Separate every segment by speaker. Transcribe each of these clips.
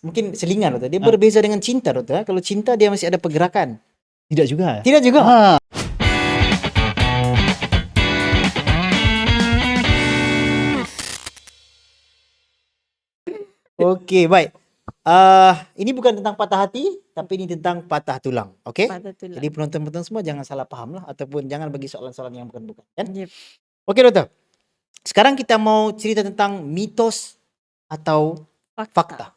Speaker 1: mungkin selingan doktor. Dia
Speaker 2: Ah.
Speaker 1: berbeza dengan cinta doktor. Kalau cinta dia masih ada pergerakan.
Speaker 2: Tidak juga.
Speaker 1: Tidak juga.
Speaker 2: Ha.
Speaker 1: Okey, baik. Uh, ini bukan tentang patah hati, tapi ini tentang patah tulang. Okey?
Speaker 3: Patah tulang.
Speaker 1: Jadi penonton-penonton semua jangan salah faham lah ataupun jangan bagi soalan-soalan yang bukan-bukan kan?
Speaker 3: Yep.
Speaker 1: Okey doktor. Sekarang kita mau cerita tentang mitos atau fakta.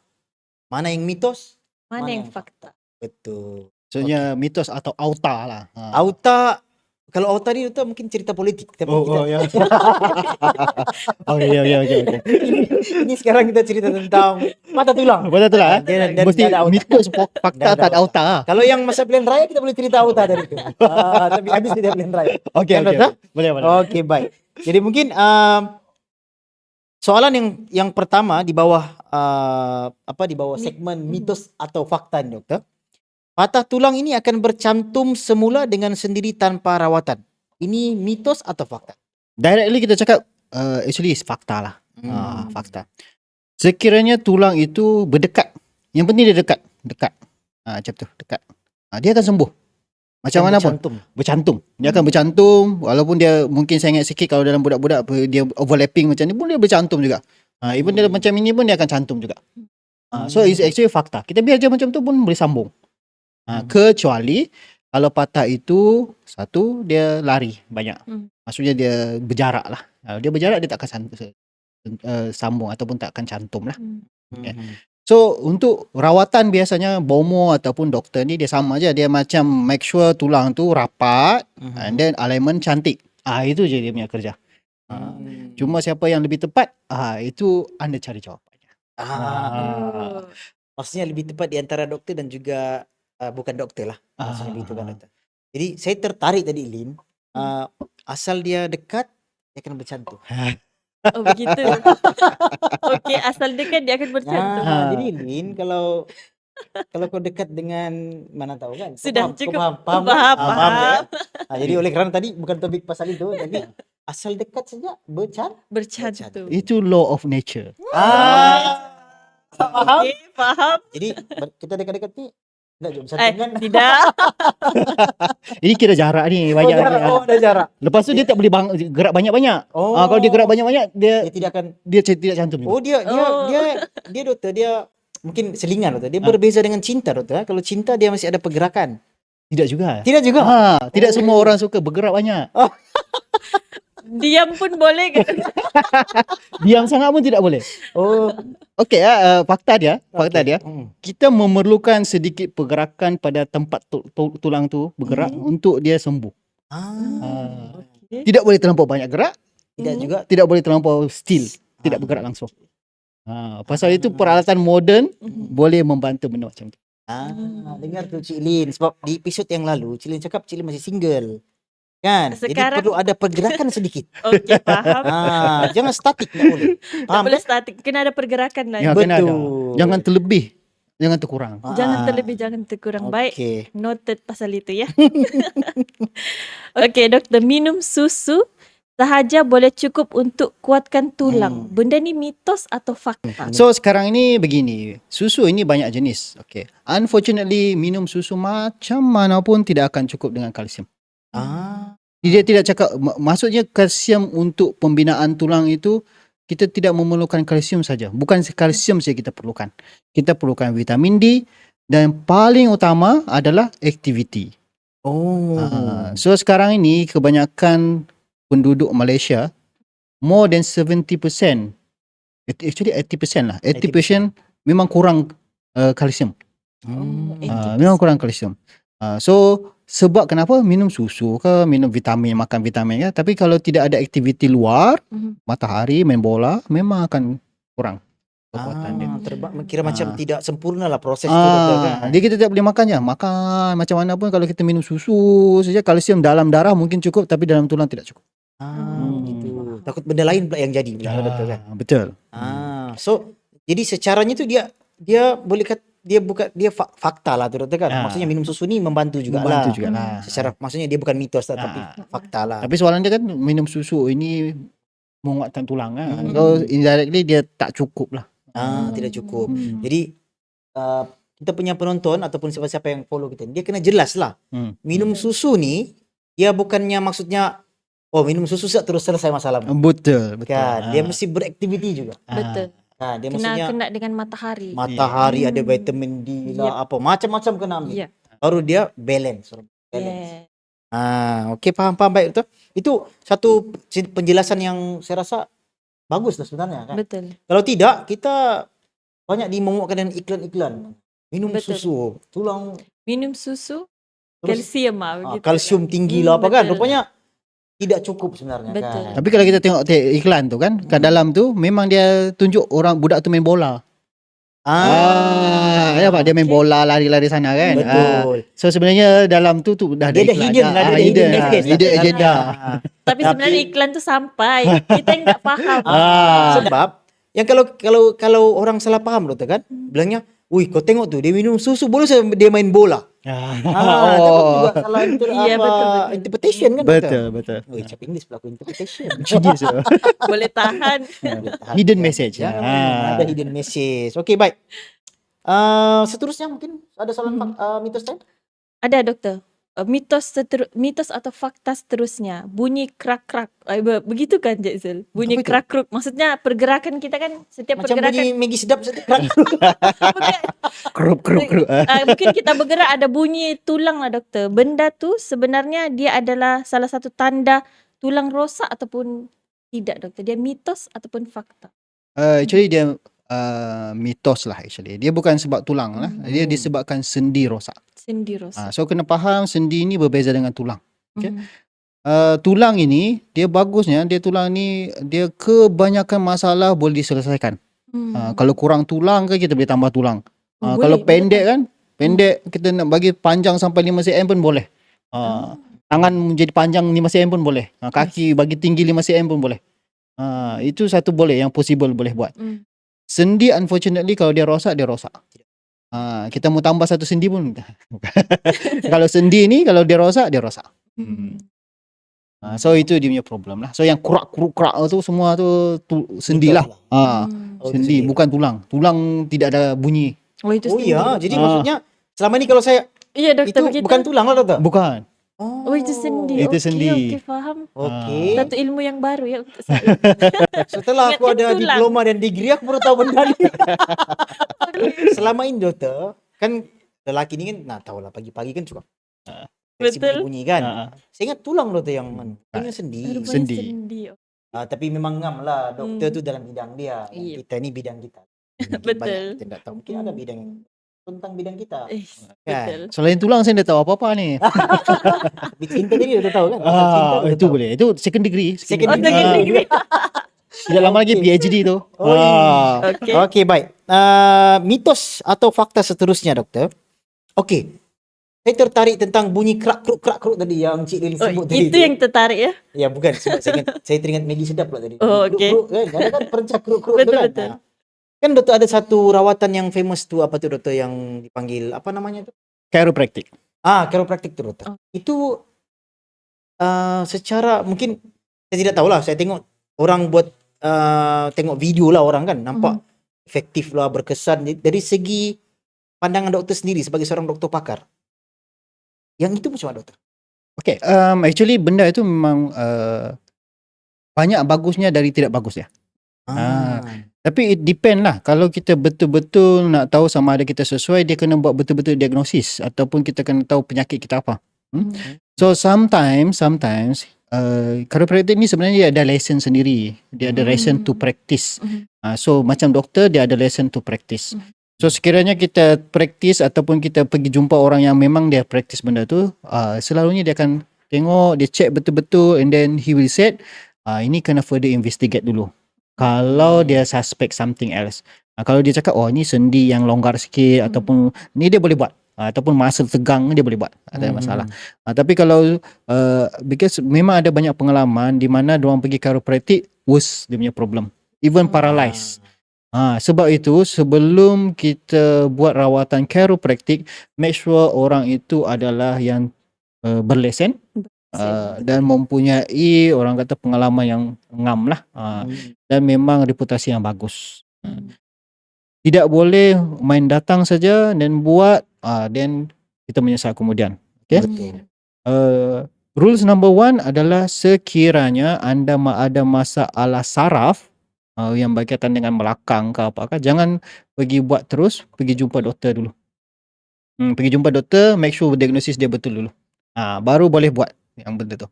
Speaker 1: Mana yang mitos?
Speaker 3: Mana,
Speaker 1: Mana
Speaker 3: yang
Speaker 1: yang
Speaker 3: fakta?
Speaker 1: Betul.
Speaker 2: Maksudnya mitos atau auta lah. Ha.
Speaker 1: Auta kalau auta ni doktor mungkin cerita politik tapi
Speaker 2: Oh,
Speaker 1: kita,
Speaker 2: oh ya. oh ya ya ya. ya.
Speaker 1: ini sekarang kita cerita tentang mata tulang.
Speaker 2: Betul tu lah.
Speaker 1: Dia-
Speaker 2: eh.
Speaker 1: dia-
Speaker 2: Mesti
Speaker 1: dia ada auta.
Speaker 2: mitos fak- fakta
Speaker 1: ada
Speaker 2: tak ada auta. lah.
Speaker 1: Kalau yang masa pilihan raya kita boleh cerita auta dari itu. Ah, tapi habis tidak pilihan raya.
Speaker 2: Okey
Speaker 1: Kan,
Speaker 2: okey.
Speaker 1: doktor?
Speaker 2: Boleh boleh.
Speaker 1: Okey baik. Jadi mungkin um, soalan yang yang pertama di bawah uh, apa di bawah segmen
Speaker 3: Mhm.
Speaker 1: mitos atau fakta ni doktor. Patah tulang ini akan bercantum semula dengan sendiri tanpa rawatan. Ini mitos atau fakta?
Speaker 2: Directly kita cakap uh, actually is fakta lah.
Speaker 1: Hmm.
Speaker 2: Ha, fakta. Sekiranya tulang itu berdekat. Yang penting dia dekat, dekat. Ha, macam tu, dekat. Ha, dia akan sembuh. Macam mana pun
Speaker 1: Bercantum.
Speaker 2: Dia akan bercantum walaupun dia mungkin saya ingat sikit kalau dalam budak-budak apa, dia overlapping macam ni pun dia bercantum juga. Ha, even dia
Speaker 1: Hmm.
Speaker 2: macam ini pun dia akan cantum juga. Ha, so it's actually fakta. Kita biar je macam tu pun boleh sambung. Ha,
Speaker 1: Hmm.
Speaker 2: kecuali kalau patah itu satu dia lari banyak.
Speaker 3: Hmm.
Speaker 2: Maksudnya dia berjarak lah. Ha, dia berjarak dia tak akan sant- uh, sambung ataupun tak akan cantum lah.
Speaker 3: Hmm.
Speaker 2: Okay. So untuk rawatan biasanya bomo ataupun doktor ni dia sama je dia macam make sure tulang tu rapat
Speaker 1: Hmm.
Speaker 2: and then alignment cantik. Ah itu je dia punya kerja. Ah,
Speaker 1: Hmm.
Speaker 2: Cuma siapa yang lebih tepat ah itu anda cari jawapannya.
Speaker 1: Ah.
Speaker 3: Oh.
Speaker 1: Maksudnya lebih tepat di antara doktor dan juga uh, bukan doktor lah. Maksudnya
Speaker 2: Ah.
Speaker 1: begitu kan doktor. Jadi saya tertarik tadi Lin. Uh, asal dia dekat dia akan bercantum.
Speaker 3: Oh begitu. Okey, asal dekat dia akan bercantum.
Speaker 1: Ah,
Speaker 2: Ah.
Speaker 1: jadi Lin kalau kalau kau dekat dengan mana tahu kan? Kau
Speaker 3: Sudah,
Speaker 1: faham- kau
Speaker 3: cukup.
Speaker 1: Faham, faham,
Speaker 3: Faham,
Speaker 1: Ah,
Speaker 3: faham.
Speaker 1: kan? Ah, jadi oleh kerana tadi bukan topik pasal itu, tapi asal dekat saja bercan.
Speaker 3: Bercantum.
Speaker 2: Itu law of nature.
Speaker 1: Ah. Faham?
Speaker 3: Okey, faham.
Speaker 1: Jadi ber- kita dekat-dekat ni enggak jom
Speaker 3: Eh,
Speaker 1: bercantum kan?
Speaker 3: tidak.
Speaker 2: Ini kira jarak ni
Speaker 1: Oh,
Speaker 2: banyak.
Speaker 1: jarak.
Speaker 2: ni.
Speaker 1: Oh, ada jarak.
Speaker 2: Lepas tu dia tak boleh bang, gerak banyak-banyak.
Speaker 1: Oh.
Speaker 2: Ah kalau dia gerak banyak-banyak dia
Speaker 1: dia tidak akan
Speaker 2: dia tidak cantum.
Speaker 1: Oh dia dia
Speaker 3: Oh.
Speaker 1: dia dia doktor dia mungkin selingan doktor. Dia
Speaker 2: Ah.
Speaker 1: berbeza dengan cinta doktor. Kalau cinta dia masih ada pergerakan.
Speaker 2: Tidak juga.
Speaker 1: Tidak juga.
Speaker 2: Ha, tidak
Speaker 1: Oh.
Speaker 2: semua orang suka bergerak banyak.
Speaker 3: Diam pun boleh ke?
Speaker 2: Diam sangat pun tidak boleh.
Speaker 1: Oh,
Speaker 2: Okey ah, uh, fakta dia, fakta
Speaker 1: okey.
Speaker 2: dia.
Speaker 1: Hmm.
Speaker 2: Kita memerlukan sedikit pergerakan pada tempat tu, tu, tulang tu bergerak
Speaker 1: Mhm.
Speaker 2: untuk dia sembuh.
Speaker 1: Ah,
Speaker 2: Ah.
Speaker 3: Okey.
Speaker 2: Tidak boleh terlampau banyak gerak,
Speaker 1: tidak
Speaker 3: Mhm.
Speaker 1: juga
Speaker 2: tidak boleh terlampau still, tidak
Speaker 1: Ah.
Speaker 2: bergerak langsung. Ha, pasal itu peralatan moden
Speaker 3: Mhm.
Speaker 2: boleh membantu benda macam tu.
Speaker 1: Ah, dengar tu Cik Lin sebab di episod yang lalu Cik Lin cakap Cik Lin masih single. Kan? Jadi
Speaker 3: Sekarang-
Speaker 1: perlu ada pergerakan sedikit.
Speaker 3: Okey, faham.
Speaker 1: Ah, jangan statik tak boleh.
Speaker 3: Tak
Speaker 1: Faham?
Speaker 3: boleh statik. Kena ada pergerakan lah.
Speaker 2: Ya, kena ada.
Speaker 1: Betul.
Speaker 2: Jangan terlebih, jangan terkurang.
Speaker 1: Ah,
Speaker 3: Jangan terlebih, jangan terkurang. Baik.
Speaker 1: Okey.
Speaker 3: Noted pasal itu ya. Okey, doktor. Minum susu sahaja boleh cukup untuk kuatkan tulang.
Speaker 1: Hmm.
Speaker 3: Benda ni mitos atau fakta?
Speaker 2: So sekarang ini begini, susu ini banyak jenis. Okay. Unfortunately, minum susu macam mana pun tidak akan cukup dengan kalsium.
Speaker 1: Ah,
Speaker 2: Dia tidak cakap, mak- maksudnya kalsium untuk pembinaan tulang itu kita tidak memerlukan kalsium saja. Bukan kalsium saja kita perlukan. Kita perlukan vitamin D dan paling utama adalah aktiviti.
Speaker 1: oh.
Speaker 2: Ah, so sekarang ini kebanyakan penduduk Malaysia more than 70% actually 80% lah 80%, memang kurang uh, kalsium
Speaker 1: Hmm.
Speaker 2: uh, memang kurang kalsium uh, so sebab kenapa minum susu ke minum vitamin makan vitamin ke tapi kalau tidak ada aktiviti luar
Speaker 3: Mhm.
Speaker 2: matahari main bola memang akan kurang kekuatan dia
Speaker 1: Ah, terbang kira macam
Speaker 2: Ah.
Speaker 1: tidak sempurna lah proses tu doktor kan.
Speaker 2: Ah, dia kita tak boleh makan je. Makan macam mana pun kalau kita minum susu saja kalsium dalam darah mungkin cukup tapi dalam tulang tidak cukup.
Speaker 1: Ah,
Speaker 2: Hmm.
Speaker 1: gitu. Takut benda lain pula yang jadi pula doktor kan.
Speaker 2: Ah, betul.
Speaker 1: Ah, so jadi secaranya tu dia dia boleh kat dia bukan dia fa- fakta lah tu doktor kan.
Speaker 2: Ah.
Speaker 1: Maksudnya minum susu ni membantu juga
Speaker 2: Membantu
Speaker 1: lah.
Speaker 2: juga lah.
Speaker 1: Secara maksudnya dia bukan mitos lah, tapi
Speaker 2: Ah.
Speaker 1: fakta lah.
Speaker 2: Tapi soalan dia kan minum susu ini menguatkan tulang kan.
Speaker 1: Hmm.
Speaker 2: So indirectly dia tak cukup lah.
Speaker 1: Ah, tidak cukup.
Speaker 2: Hmm.
Speaker 1: Jadi uh, kita punya penonton ataupun siapa-siapa yang follow kita, dia kena jelas lah.
Speaker 2: Hmm.
Speaker 1: Minum susu ni, dia bukannya maksudnya, oh minum susu terus selesai masalah.
Speaker 2: Betul, betul.
Speaker 1: Kan, dia
Speaker 2: Ah.
Speaker 1: mesti beraktiviti juga.
Speaker 3: Betul.
Speaker 1: Kan, dia
Speaker 3: Kena
Speaker 1: maksudnya
Speaker 3: kena dengan matahari.
Speaker 1: matahari ada
Speaker 3: Hmm.
Speaker 1: vitamin D lah, apa macam-macam kena ambil.
Speaker 3: Ya.
Speaker 1: Baru dia balance. balance.
Speaker 3: Yeah.
Speaker 1: Ah, okey faham faham baik betul. Itu satu penjelasan yang saya rasa bagus lah sebenarnya kan.
Speaker 3: Betul.
Speaker 1: Kalau tidak kita banyak dimomokkan dengan iklan-iklan. Minum
Speaker 3: Betul.
Speaker 1: susu, tulang
Speaker 3: Minum susu,
Speaker 1: terus
Speaker 3: kalsium
Speaker 1: ah,
Speaker 3: lah begitu.
Speaker 1: kalsium tinggi
Speaker 3: Hmm,
Speaker 1: lah apa kan.
Speaker 3: betul.
Speaker 1: Rupanya tidak cukup sebenarnya
Speaker 3: Betul.
Speaker 1: kan.
Speaker 2: Tapi kalau kita tengok te- iklan tu kan, kat dalam tu memang dia tunjuk orang budak tu main bola. Ah, ya pak dia main bola lari-lari sana kan. Ah,
Speaker 1: Betul.
Speaker 2: so sebenarnya dalam tu tu dah ada
Speaker 1: Dia ada
Speaker 2: iklan
Speaker 1: hidden
Speaker 2: dah.
Speaker 1: lah,
Speaker 2: Ah,
Speaker 1: ada hidden message lah
Speaker 2: hidden
Speaker 1: sebenarnya.
Speaker 2: agenda.
Speaker 1: Ah.
Speaker 3: Tapi sebenarnya iklan tu sampai. Kita yang tak faham.
Speaker 2: Ah.
Speaker 1: Sebab yang kalau kalau kalau orang salah paham doktor kan, bilangnya, "Wih, kau tengok tu dia minum susu boleh dia main bola."
Speaker 2: Ah,
Speaker 1: Ah, takut juga salah inter, apa,
Speaker 3: betul, betul.
Speaker 1: interpretation kan
Speaker 2: betul betul.
Speaker 1: Wih, cakap English pelaku interpretation.
Speaker 2: Genius tu.
Speaker 3: Boleh tahan.
Speaker 2: Hidden message.
Speaker 1: Jangan
Speaker 2: Ah.
Speaker 1: ada hidden message. Okey, baik. Uh, seterusnya mungkin ada soalan
Speaker 3: Hmm.
Speaker 1: uh, mitos lain?
Speaker 3: Ada doktor. Uh, mitos seteru- mitos atau fakta seterusnya bunyi krak krak uh, begitu kan Zul bunyi
Speaker 1: Apa itu?
Speaker 3: krak kruk maksudnya pergerakan kita kan setiap
Speaker 1: Macam
Speaker 3: pergerakan
Speaker 1: bunyi Maggie sedap sedap.
Speaker 3: Bukan.
Speaker 2: Kerup kerup kerup. Ah.
Speaker 3: Ah, mungkin kita bergerak ada bunyi tulang lah doktor benda tu sebenarnya dia adalah salah satu tanda tulang rosak ataupun tidak doktor dia mitos ataupun fakta
Speaker 2: Uh, actually dia uh, mitos lah actually. Dia bukan sebab tulang lah. Dia
Speaker 1: Hmm.
Speaker 2: disebabkan sendi rosak.
Speaker 3: sendi rosak
Speaker 2: Ah, so kena faham sendi ni berbeza dengan tulang. okey.
Speaker 3: Mhm.
Speaker 2: Uh, tulang ini dia bagusnya dia tulang ni dia kebanyakan masalah boleh diselesaikan.
Speaker 3: Hmm.
Speaker 2: Uh, kalau kurang tulang ke kita boleh tambah tulang. Uh,
Speaker 3: Oh,
Speaker 2: kalau
Speaker 3: boleh,
Speaker 2: pendek
Speaker 3: boleh.
Speaker 2: kan, pendek kita nak bagi panjang sampai 5 cm pun boleh. Uh, tangan menjadi panjang 5 cm pun boleh. Uh, kaki bagi tinggi 5 cm pun boleh. Uh, itu satu boleh yang possible boleh buat.
Speaker 3: Hmm.
Speaker 2: Sendi unfortunately kalau dia rosak dia rosak. Uh, kita mau tambah satu sendi pun kalau sendi ni kalau dia rosak dia rosak.
Speaker 3: Hmm.
Speaker 2: Uh, so itu dia punya problem lah. So yang kurak kuruk kerak tu semua tu, tu sendi lah. Ah,
Speaker 3: Hmm.
Speaker 1: Oh,
Speaker 2: sendi
Speaker 1: sendi.
Speaker 2: bukan tulang. Tulang tidak ada bunyi.
Speaker 3: Oh itu
Speaker 1: Oh
Speaker 3: sendi.
Speaker 1: ya, jadi
Speaker 2: Ah.
Speaker 1: maksudnya selama ni kalau saya
Speaker 3: Iya
Speaker 1: itu
Speaker 3: doktor begitu.
Speaker 1: bukan tulang lah doktor.
Speaker 2: Bukan.
Speaker 1: Oh,
Speaker 3: Oh itu sendi.
Speaker 2: Itu
Speaker 3: Okey,
Speaker 2: sendi.
Speaker 3: Okey faham.
Speaker 1: Okey.
Speaker 3: Satu ilmu yang baru ya untuk saya.
Speaker 1: Setelah aku
Speaker 3: Ingatkan
Speaker 1: ada
Speaker 3: tulang.
Speaker 1: diploma dan degree aku baru tahu benda ni. Selama ini doktor, kan lelaki ni kan nah tahulah pagi-pagi kan suka.
Speaker 2: Ah.
Speaker 1: Betul.
Speaker 3: Betul.
Speaker 1: Bunyi kan.
Speaker 2: Ah,
Speaker 1: Saya ingat tulang doktor yang anu. Punya sendi.
Speaker 3: Rupanya
Speaker 2: Sendi.
Speaker 3: sendi.
Speaker 1: Ah, tapi memang ngam lah doktor
Speaker 3: Hmm.
Speaker 1: tu dalam bidang dia. Dan
Speaker 3: Iya.
Speaker 1: Kita ni bidang kita. Mungkin
Speaker 3: Betul.
Speaker 1: Banyak kita tak tahu. Mungkin ada
Speaker 3: Hmm.
Speaker 1: bidang tentang bidang kita.
Speaker 3: Eh,
Speaker 1: Kan?
Speaker 3: betul.
Speaker 2: Selain tulang saya dah tahu apa-apa ni.
Speaker 1: Tapi cinta jadi doktor tahu kan? Cinta
Speaker 2: ah,
Speaker 1: doktor
Speaker 2: itu
Speaker 1: tahu.
Speaker 2: boleh. Itu second degree.
Speaker 1: Second
Speaker 3: Oh, second
Speaker 2: Ah,
Speaker 3: degree.
Speaker 2: Tidak lama lagi PhD tu.
Speaker 1: Oh,
Speaker 2: ah.
Speaker 3: Okey.
Speaker 1: Okey, baik. Uh, mitos atau fakta seterusnya, doktor. Okey. Saya tertarik tentang bunyi krak kruk krak kruk tadi yang Cik Lili
Speaker 3: Oh,
Speaker 1: sebut tadi.
Speaker 3: itu yang tertarik ya.
Speaker 1: Ya, bukan. Sebab saya, ingat, saya teringat Maggie sedap pula tadi.
Speaker 3: Oh, okey.
Speaker 1: kruk, kan? Ada kan perencah kruk kruk tu
Speaker 3: Betul,
Speaker 1: kan?
Speaker 3: betul.
Speaker 1: Ha. Kan doktor ada satu rawatan yang famous tu apa tu doktor yang dipanggil apa namanya tu?
Speaker 2: Chiropractic.
Speaker 1: Ah, chiropractic tu doktor.
Speaker 3: Oh.
Speaker 1: Itu uh, secara mungkin saya tidak tahulah. Saya tengok orang buat uh, tengok video lah orang kan nampak
Speaker 3: Hmm.
Speaker 1: efektif lah berkesan dari segi pandangan doktor sendiri sebagai seorang doktor pakar. Yang itu macam mana doktor?
Speaker 2: Okay, um, actually benda itu memang uh, banyak bagusnya dari tidak bagusnya. Ah. Tapi it depend lah. Kalau kita betul-betul nak tahu sama ada kita sesuai, dia kena buat betul-betul diagnosis ataupun kita kena tahu penyakit kita apa. Hmm?
Speaker 3: Hmm.
Speaker 2: So sometimes, sometimes uh, chiropractic ni sebenarnya dia ada lesson sendiri. Dia ada lesson to
Speaker 3: Hmm.
Speaker 2: practice.
Speaker 3: Mhm.
Speaker 2: Uh, so macam doktor dia ada lesson to practice.
Speaker 3: Mhm.
Speaker 2: So sekiranya kita practice ataupun kita pergi jumpa orang yang memang dia practice benda tu, uh, selalunya dia akan tengok, dia check betul-betul and then he will say, uh, ini kena further investigate dulu. Kalau dia suspect something else. Uh, kalau dia cakap, oh ni sendi yang longgar sikit
Speaker 3: Hmm.
Speaker 2: ataupun ni dia boleh buat. Uh, ataupun muscle tegang dia boleh buat. Tak ada
Speaker 1: Hmm.
Speaker 2: masalah. Uh, tapi kalau uh, because memang ada banyak pengalaman di mana orang pergi chiropractic worse dia punya problem. Even paralyzed. Ha, sebab itu sebelum kita buat rawatan chiropractic, make sure orang itu adalah yang uh, berlesen uh, dan mempunyai orang kata pengalaman yang ngam lah uh,
Speaker 1: Hmm.
Speaker 2: dan memang reputasi yang bagus.
Speaker 3: Hmm.
Speaker 2: Tidak boleh main datang saja dan buat ah then kita menyesal kemudian. Okay.
Speaker 1: Betul.
Speaker 2: Uh, rules number one adalah sekiranya anda ada masalah saraf uh, yang berkaitan dengan belakang ke apa ke, jangan pergi buat terus, pergi jumpa doktor dulu. Hmm, pergi jumpa doktor, make sure diagnosis dia betul dulu. Ah, baru boleh buat yang benda tu.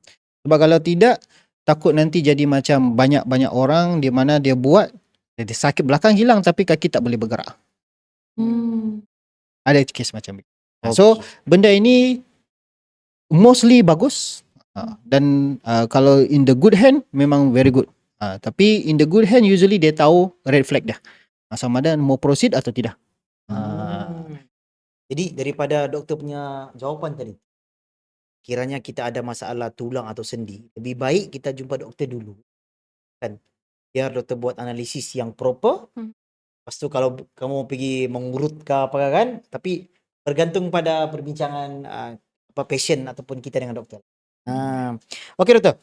Speaker 2: Sebab kalau tidak, takut nanti jadi macam banyak-banyak orang di mana dia buat, jadi sakit belakang hilang tapi kaki tak boleh bergerak.
Speaker 3: Hmm.
Speaker 2: Ada kes macam ni. So, benda ini mostly bagus uh, dan uh, kalau in the good hand memang very good. Uh, tapi in the good hand usually dia tahu red flag dah. Uh, sama ada mau proceed atau tidak. Uh,
Speaker 1: Hmm. Jadi daripada doktor punya jawapan tadi, kiranya kita ada masalah tulang atau sendi, lebih baik kita jumpa doktor dulu. Kan? Biar doktor buat analisis yang proper.
Speaker 3: Hmm.
Speaker 1: Lepas tu kalau kamu pergi mengurut ke apa kan, tapi bergantung pada perbincangan uh, apa pasien ataupun kita dengan doktor. Ah, okey doktor.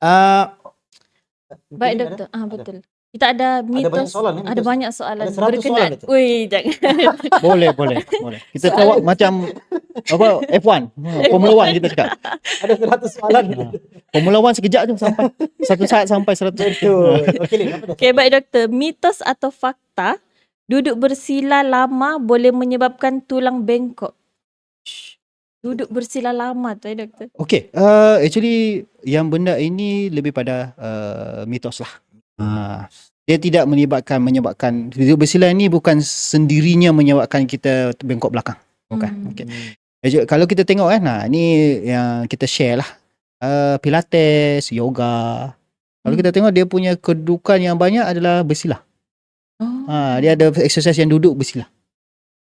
Speaker 1: Uh,
Speaker 3: Baik doktor. Ah betul. Kita ada mitos.
Speaker 1: banyak soalan, eh,
Speaker 3: Ada
Speaker 1: mitos.
Speaker 3: banyak soalan
Speaker 1: Ada 100 soalan,
Speaker 3: berkenaan. Ui, jangan.
Speaker 2: boleh, boleh, boleh. Kita
Speaker 3: Soalan-
Speaker 2: tahu macam apa F1, uh, Formula 1 kita cakap.
Speaker 1: Ada 100 soalan.
Speaker 2: Uh, Formula 1 sekejap je sampai satu saat sampai 100.
Speaker 1: Betul. Okey, Lin, apa dah?
Speaker 3: Okey, baik doktor. Mitos atau fakta duduk bersila lama boleh menyebabkan tulang bengkok. Duduk bersila lama tu eh doktor.
Speaker 2: Okay, uh, actually yang benda ini lebih pada uh, mitos lah. Uh, dia tidak menyebabkan menyebabkan duduk bersila ini bukan sendirinya menyebabkan kita bengkok belakang. Bukan.
Speaker 3: Hmm.
Speaker 2: Okay. Actually, kalau kita tengok kan, nah ini yang kita share lah. Uh, pilates, yoga. Kalau
Speaker 3: Hmm.
Speaker 2: kita tengok dia punya kedudukan yang banyak adalah bersila.
Speaker 3: Oh.
Speaker 2: Ha, dia ada exercise yang duduk bersila.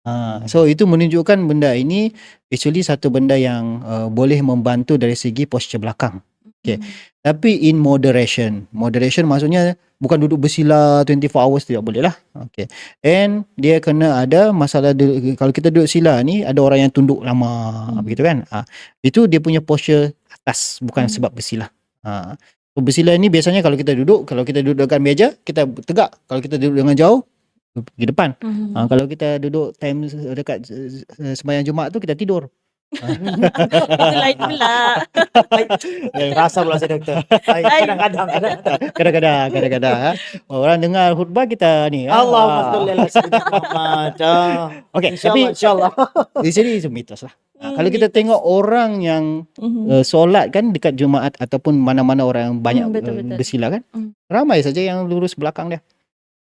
Speaker 2: Ha, so itu menunjukkan benda ini actually satu benda yang uh, boleh membantu dari segi posture belakang. Okay. Tapi in moderation. Moderation maksudnya bukan duduk bersila 24 hours tidak boleh lah. Okay. And dia kena ada masalah du- kalau kita duduk sila ni ada orang yang tunduk lama
Speaker 3: Hmm.
Speaker 2: begitu kan. Ha, itu dia punya posture atas bukan
Speaker 3: Hmm.
Speaker 2: sebab bersila. Ha. So, bersila ni biasanya kalau kita duduk, kalau kita duduk dekat meja, kita tegak. Kalau kita duduk dengan jauh, pergi depan.
Speaker 3: Hmm.
Speaker 2: Ha, kalau kita duduk time dekat uh, sembahyang Jumaat tu kita tidur.
Speaker 3: Itu lain pula.
Speaker 1: Eh, rasa pula saya doktor. Ay,
Speaker 3: Ay.
Speaker 1: Kadang-kadang. kadang-kadang.
Speaker 2: Kadang-kadang kadang-kadang ha. Orang dengar khutbah kita ni. ha.
Speaker 1: Allahumma salli ala sayyidina Muhammad. Ah.
Speaker 2: Okey, tapi
Speaker 1: InsyaAllah, insyaAllah.
Speaker 2: di sini itu mitos lah. Ha,
Speaker 3: Hmm,
Speaker 2: kalau kita
Speaker 3: mitos.
Speaker 2: tengok orang yang
Speaker 3: Mhm.
Speaker 2: uh, solat kan dekat Jumaat ataupun mana-mana orang yang banyak
Speaker 3: Hmm, betul,
Speaker 2: uh,
Speaker 3: betul.
Speaker 2: bersila kan.
Speaker 3: Hmm.
Speaker 2: Ramai saja yang lurus belakang dia.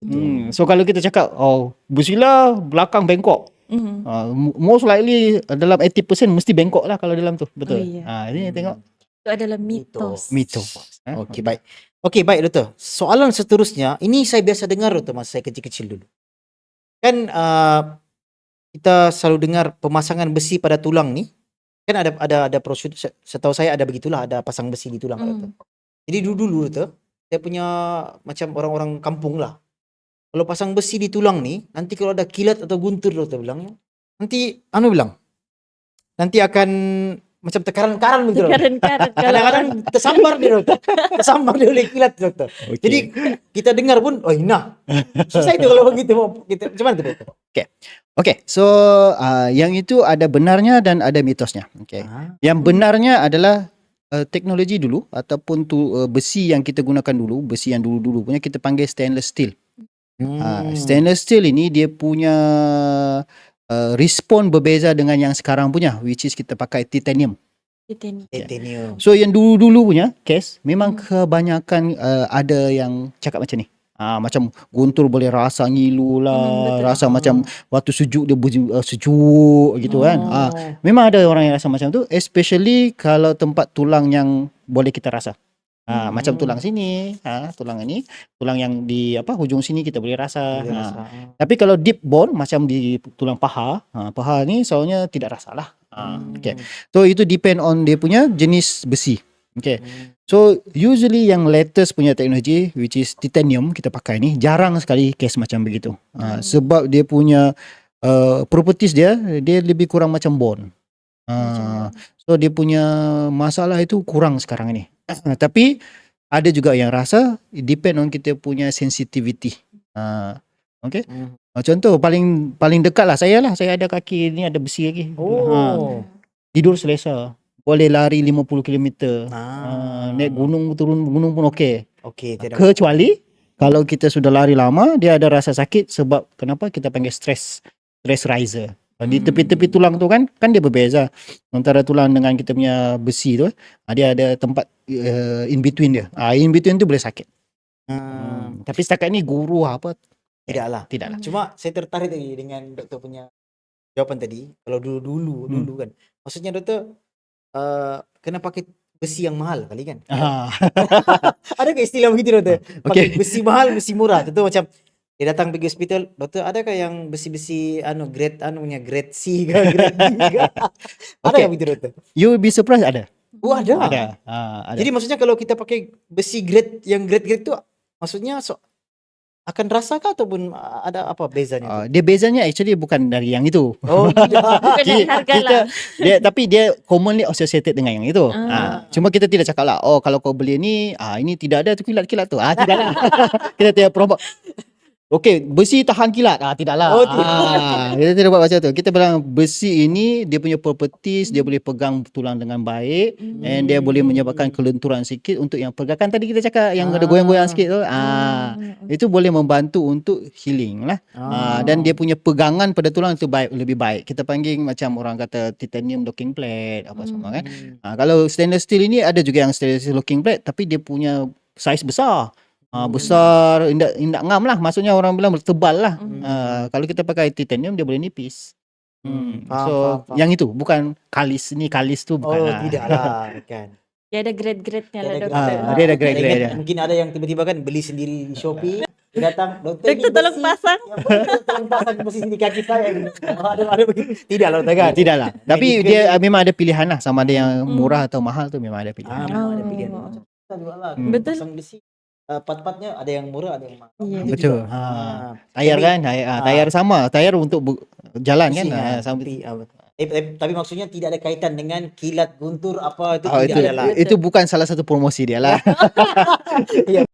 Speaker 3: Hmm.
Speaker 2: So kalau kita cakap oh bersila belakang bengkok.
Speaker 3: Mhm.
Speaker 2: Uh, most likely uh, dalam 80% mesti bengkok lah kalau dalam tu. Betul.
Speaker 3: Oh, iya.
Speaker 2: Ha, ini tengok
Speaker 3: Itu adalah mitos.
Speaker 2: mitos. Ha?
Speaker 1: Okey, baik. Okey, baik doktor. Soalan seterusnya, ini saya biasa dengar doktor masa saya kecil-kecil dulu. Kan uh, kita selalu dengar pemasangan besi pada tulang ni. Kan ada ada ada prosedur se- setahu saya ada begitulah, ada pasang besi di tulang doktor. Jadi dulu-dulu doktor, saya punya macam orang-orang kampung lah. Kalau pasang besi di tulang ni, nanti kalau ada kilat atau guntur doktor bilang, nanti anu bilang, nanti akan macam tekaran-karan begitu. doktor.
Speaker 3: Karen-karen kalau
Speaker 1: Kadang-kadang tersambar dia doktor. Tersambar dia oleh kilat doktor.
Speaker 2: Okay.
Speaker 1: Jadi kita dengar pun, oh nah. Susah itu kalau begitu. mau Kita, macam mana tu doktor?
Speaker 2: Okay, so uh, yang itu ada benarnya dan ada mitosnya. Okay.
Speaker 1: Ah,
Speaker 2: Yang benarnya adalah uh, teknologi dulu ataupun tu uh, besi yang kita gunakan dulu, besi yang dulu-dulu punya kita panggil stainless steel.
Speaker 1: Hmm.
Speaker 2: Uh, stainless steel ini dia punya uh, respon berbeza dengan yang sekarang punya which is kita pakai titanium.
Speaker 3: Titanium.
Speaker 1: Titanium.
Speaker 2: So yang dulu-dulu punya case memang
Speaker 3: Hmm.
Speaker 2: kebanyakan uh, ada yang cakap macam ni. Ah macam guntur boleh rasa ngilu
Speaker 3: Hmm,
Speaker 2: lah,
Speaker 3: betul.
Speaker 2: rasa macam waktu sejuk dia bunyi uh, sejuk gitu kan. Ah memang ada orang yang rasa macam tu especially kalau tempat tulang yang boleh kita rasa. Ah
Speaker 1: Hmm.
Speaker 2: macam tulang sini, ah tulang ini, tulang yang di apa hujung sini kita boleh rasa.
Speaker 1: Boleh
Speaker 2: Ah.
Speaker 1: rasa.
Speaker 2: Tapi kalau deep bone macam di tulang paha, ha, paha ni soalnya tidak rasa lah. Ha,
Speaker 1: Hmm.
Speaker 2: okay. So itu depend on dia punya jenis besi. Okay.
Speaker 1: Hmm.
Speaker 2: So usually yang latest punya teknologi which is titanium kita pakai ni jarang sekali case macam begitu. Ha,
Speaker 3: Hmm.
Speaker 2: sebab dia punya uh, properties dia dia lebih kurang macam bone.
Speaker 3: Macam
Speaker 2: Ha, so dia punya masalah itu kurang sekarang ni. Tapi ada juga yang rasa depend on kita punya sensitivity. Ha, Okey.
Speaker 1: Hmm.
Speaker 2: Uh, contoh paling paling dekat lah saya lah. Saya ada kaki ni ada besi lagi. Ha,
Speaker 1: Oh.
Speaker 2: tidur selesa. Boleh lari 50 km.
Speaker 1: Ah.
Speaker 2: Uh, naik gunung turun gunung pun okey.
Speaker 1: Okey.
Speaker 2: Kecuali kalau kita sudah lari lama dia ada rasa sakit sebab kenapa kita panggil stress stress riser. Di
Speaker 3: Hmm.
Speaker 2: tepi-tepi tulang tu kan kan dia berbeza antara tulang dengan kita punya besi tu. Uh, dia ada tempat uh, in between dia. Ah uh, in between tu boleh sakit.
Speaker 1: Ah,
Speaker 2: Hmm. Tapi setakat ni guru apa
Speaker 1: tidaklah.
Speaker 2: tidaklah.
Speaker 1: Cuma saya tertarik tadi dengan doktor punya jawapan tadi. Kalau dulu-dulu,
Speaker 2: Hmm.
Speaker 1: dulu kan. Maksudnya doktor uh, kena pakai besi yang mahal kali kan?
Speaker 2: Ah.
Speaker 1: Ada ke istilah begitu doktor? Pakai
Speaker 2: Okey.
Speaker 1: besi mahal, besi murah. Tentu macam dia datang pergi hospital, doktor adakah yang besi-besi anu grade anu punya grade C ke grade D ke? ada yang begitu doktor?
Speaker 2: You will be surprised ada.
Speaker 1: Oh ada.
Speaker 2: Ada. Ah, ada.
Speaker 1: Jadi maksudnya kalau kita pakai besi grade yang grade-grade tu maksudnya so, akan rasa kah ataupun uh, ada apa bezanya?
Speaker 2: Ah, dia bezanya actually bukan dari yang itu.
Speaker 1: Oh tidak.
Speaker 3: Bukan dari
Speaker 2: Ki-
Speaker 3: harga
Speaker 2: kita
Speaker 3: lah.
Speaker 2: dia tapi dia commonly associated dengan yang itu.
Speaker 3: Ah.
Speaker 2: Ah. cuma kita tidak cakap lah, oh kalau kau beli ni, ah ini tidak ada tu kilat-kilat tu. Ah tidaklah. kita tidak promote. Okey, besi tahan kilat. Ah tidaklah.
Speaker 1: Oh, tidak.
Speaker 2: Ah, kita tidak buat macam tu. Kita bilang besi ini dia punya properties, dia boleh pegang tulang dengan baik and dia boleh menyebabkan kelenturan sikit untuk yang pergerakan tadi kita cakap yang ada
Speaker 1: Ah.
Speaker 2: goyang-goyang sikit tu. Ah, itu boleh membantu untuk healing lah. Ah, dan dia punya pegangan pada tulang itu baik lebih baik. Kita panggil macam orang kata titanium locking plate apa semua kan.
Speaker 1: Hmm.
Speaker 2: Ha, kalau stainless steel ini ada juga yang stainless steel locking plate tapi dia punya saiz besar. Ha, besar indak indak ngam lah. Maksudnya orang bilang tebal lah.
Speaker 3: Hmm.
Speaker 2: Ha, kalau kita pakai titanium dia boleh nipis. Hmm.
Speaker 1: Faham,
Speaker 2: so
Speaker 1: faham, faham.
Speaker 2: yang itu bukan kalis ni kalis tu bukan
Speaker 1: Oh
Speaker 2: lah.
Speaker 1: tidaklah kan.
Speaker 3: Dia ada grade-grade-nya lah
Speaker 1: Dia ada
Speaker 3: doktor.
Speaker 2: Ah,
Speaker 1: grade-grade.
Speaker 2: dia ada grade-grade
Speaker 1: Ingat,
Speaker 2: dia.
Speaker 1: Mungkin ada yang tiba-tiba kan beli sendiri di Shopee. Dia datang, doktor,
Speaker 3: Doktor
Speaker 1: ini
Speaker 3: tolong
Speaker 1: besi.
Speaker 3: pasang.
Speaker 1: Ya, tolong pasang besi di kaki saya. Oh, ada ada begitu. Tidaklah doktor kan.
Speaker 2: Ah, tidaklah. Tapi
Speaker 1: Medical
Speaker 2: dia ah, memang ada pilihan lah sama ada yang
Speaker 3: Hmm.
Speaker 2: murah atau mahal tu memang ada
Speaker 1: Ah,
Speaker 2: pilihan.
Speaker 1: memang ada
Speaker 3: Oh.
Speaker 1: pilihan. Macam juga lah.
Speaker 2: Hmm.
Speaker 3: Betul.
Speaker 1: Pasang besi. Uh, part-partnya ada yang murah, ada yang mahal.
Speaker 3: Iya.
Speaker 1: Itu
Speaker 2: Betul.
Speaker 1: juga.
Speaker 2: Ha. Tayar
Speaker 1: Tapi-
Speaker 2: kan, tayar, ah,
Speaker 1: Ah.
Speaker 2: tayar sama, tayar untuk bu- jalan kan. Ah,
Speaker 1: ah,
Speaker 2: sama.
Speaker 1: tapi, ah. Eh, tapi, tapi maksudnya tidak ada kaitan dengan kilat guntur apa itu
Speaker 2: Oh,
Speaker 1: tidak
Speaker 2: itu,
Speaker 1: ada lah.
Speaker 2: itu bukan salah satu promosi dia lah.